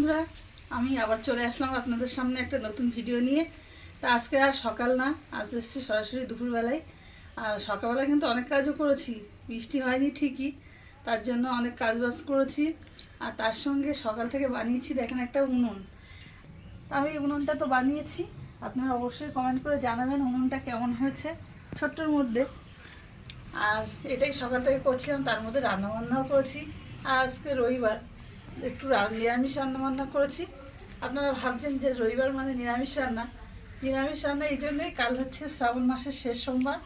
বন্ধুরা, আমি আবার চলে আসলাম আপনাদের সামনে একটা নতুন ভিডিও নিয়ে। তা আজকে আর সকাল না, আজ এসছি সরাসরি দুপুরবেলায়। আর সকালবেলায় কিন্তু অনেক কাজও করেছি, বৃষ্টি হয়নি ঠিকই, তার জন্য অনেক কাজ বাজ করেছি। আর তার সঙ্গে সকাল থেকে বানিয়েছি, দেখেন একটা উনুন। আমি উনুনটা তো বানিয়েছি, আপনারা অবশ্যই কমেন্ট করে জানাবেন উনুনটা কেমন হয়েছে ছোট্টর মধ্যে। আর এটাই সকাল থেকে করছিলাম, তার মধ্যে রান্নাবান্নাও করেছি। আজকে রবিবার একটু নিরামিষ রান্না বান্না করেছি। আপনারা ভাবছেন যে রবিবার মানে নিরামিষ রান্না। নিরামিষ রান্না এই জন্যই কাল হচ্ছে শ্রাবণ মাসের শেষ সোমবার।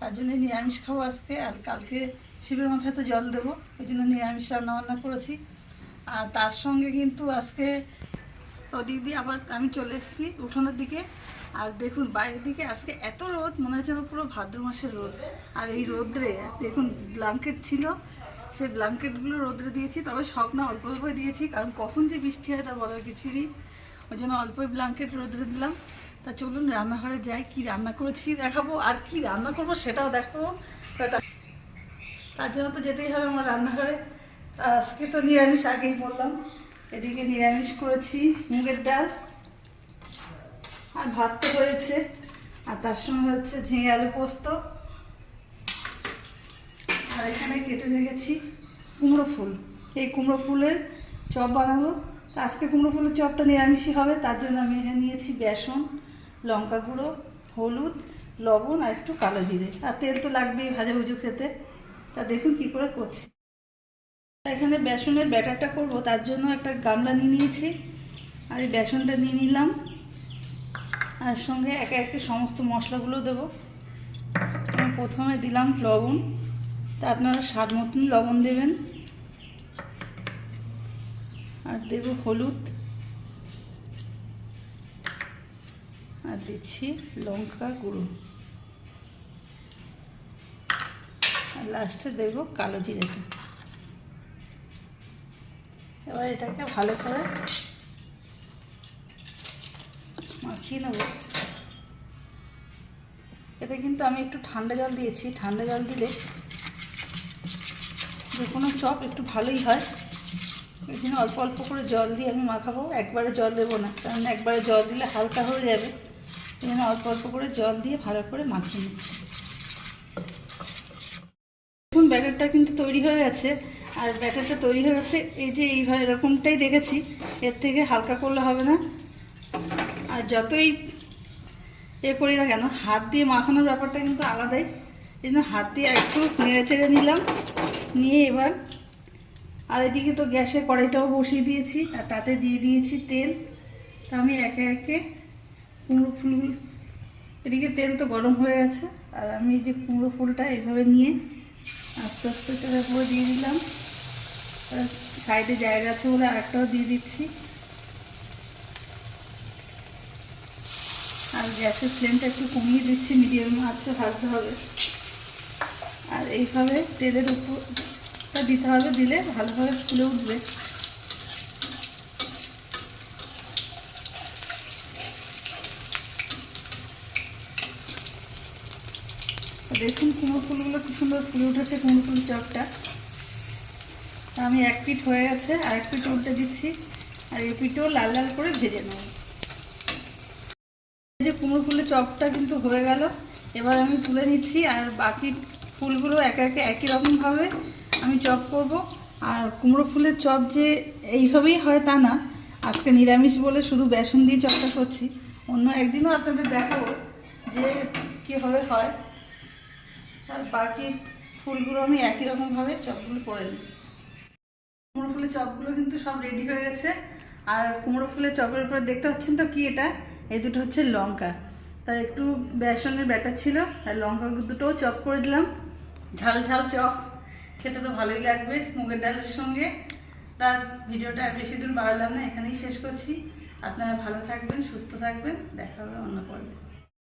তার জন্য নিরামিষ খাব আজকে, আর কালকে শিবের মাথায় তো জল দেবো, ওই জন্য নিরামিষ রান্না বান্না করেছি। আর তার সঙ্গে কিন্তু আজকে ওদিক দিয়ে আবার আমি চলে এসেছি উঠোনের দিকে। আর দেখুন, বাইরের দিকে আজকে এত রোদ, মনে হচ্ছে পুরো ভাদ্র মাসের রোদ। আর এই রোদ্রে দেখুন ব্ল্যাঙ্কেট ছিল সেই ব্ল্যাঙ্কেটগুলো রোদ্রে দিয়েছি, তবে সব না অল্প অল্প দিয়েছি, কারণ কখন যে বৃষ্টি হয় তা বলার কিছুই নেই। ওই জন্য অল্পই ব্ল্যাঙ্কেট রোদ্রে দিলাম। তা চলুন রান্নাঘরে যাই, কি রান্না করেছি দেখাবো, আর কি রান্না করব সেটাও দেখাবো। তা- তার জন্য তো যেতেই হবে আমার রান্নাঘরে। আজকে তো নিরামিষ, আগেই বললাম। এদিকে নিরামিষ করেছি মুগের ডাল, আর ভাত তো হয়েছে। আর তার সঙ্গে হচ্ছে ঝিঙে আলু পোস্ত। আর এখানে কেটে রেখেছি কুমড়ো ফুল। এই কুমড়ো ফুলের চপ বানাবো। আজকে কুমড়ো ফুলের চপটা নিরামিষই হবে, তার জন্য আমি এখানে নিয়েছি বেসন, লঙ্কা গুঁড়ো, হলুদ, লবণ আর একটু কালো জিরে। আর তেল তো লাগবেই ভাজা ভুজু খেতে। তা দেখুন কি করে করছি। এখানে বেসনের ব্যাটারটা করব, তার জন্য একটা গামলা নিয়ে নিয়েছি। আর এই বেসনটা নিয়ে নিলাম। আর সঙ্গে একে একে সমস্ত মশলাগুলো দেবো। প্রথমে দিলাম লবণ। তা আপনারা স্বাদ মতন লবণ দেবেন। আর দেব হলুদ। আর দিচ্ছি লঙ্কা গুঁড়ো। আর লাস্টে দেব কালো জিরেটা। এবার এটাকে ভালো করে মাখিয়ে নেব। এতে কিন্তু আমি একটু ঠান্ডা জল দিয়েছি। ঠান্ডা জল দিলে যে কোনো চপ একটু ভালোই হয়। ওই জন্য অল্প অল্প করে জল দিয়ে আমি মাখাবো। একবারে জল দেবো না, কারণ একবারে জল দিলে হালকা হয়ে যাবে। এই জন্য অল্প অল্প করে জল দিয়ে ভালো করে মাখিয়ে নিচ্ছি। দেখুন, ব্যাটারটা কিন্তু তৈরি হয়ে গেছে। আর ব্যাটারটা তৈরি হয়ে গেছে, এই যে এইভাবে এরকমটাই রেখেছি, এর থেকে হালকা করলে হবে না। আর যতই এ করি না কেন, হাত দিয়ে মাখানোর ব্যাপারটা কিন্তু আলাদাই। এই জন্য হাত দিয়ে একটু নেড়ে চেড়ে নিলাম। নিয়ে এবার আর এদিকে তো গ্যাসে কড়াইটাও বসিয়ে দিয়েছি, আর তাতে দিয়ে দিয়েছি তেল। তা আমি একে একে কুমড়ো ফুলগুলো এদিকে তেল তো গরম হয়ে গেছে, আর আমি যে কুমড়ো ফুলটা এভাবে নিয়ে আস্তে আস্তে তেলের উপরে দিয়ে দিলাম। আর সাইডে জায়গা আছে বলে আরেকটাও দিয়ে দিচ্ছি। আর গ্যাসের ফ্লেমটা একটু কমিয়ে দিচ্ছি, মিডিয়াম আছে ভাজতে হবে। আর এইভাবে তেলের উপরটা দিতে হবে, দিলে ভালোভাবে ফুলে উঠবে। দেখুন কুমড়ো ফুলগুলো খুব সুন্দর ফুলে উঠেছে, কুমড়ো ফুল চপটা। আমি এক পিঠ হয়ে গেছে আর এক পিঠ উল্টে দিচ্ছি, আর এই পিঠও লাল লাল করে ভেজে নেব। এই যে কুমড়ো ফুলের চপটা কিন্তু হয়ে গেল, এবার আমি তুলে নিচ্ছি, আর বাকি ফুলগুলো একে একে একই রকমভাবে আমি চপ করব। আর কুমড়ো ফুলের চপ যে এইভাবেই হয় তা না। আজকে নিরামিষ বলে শুধু বেসন দিয়ে চপটা করছি। অন্য একদিনও আপনাদের দেখাবো যে কীভাবে হয়। আর বাকি ফুলগুলো আমি একই রকমভাবে চপগুলো করে দিই কুমড়ো ফুলের চপগুলো কিন্তু সব রেডি হয়ে গেছে। আর কুমড়ো ফুলের চপের উপরে দেখতে পাচ্ছেন তো কি এটা? এই দুটো হচ্ছে লঙ্কা। তার একটু বেসনের ব্যাটার ছিল। আর লঙ্কা দুটোও চপ করে দিলাম। ঝাল ঝাল চপ, খেতে তো ভালোই লাগবে মুগের ডালের সঙ্গে। তার ভিডিওটা আর বেশি দূর বাড়ালাম না, এখানেই শেষ করছি। আপনারা ভালো থাকবেন, সুস্থ থাকবেন, দেখা হবে অন্য পর্বে।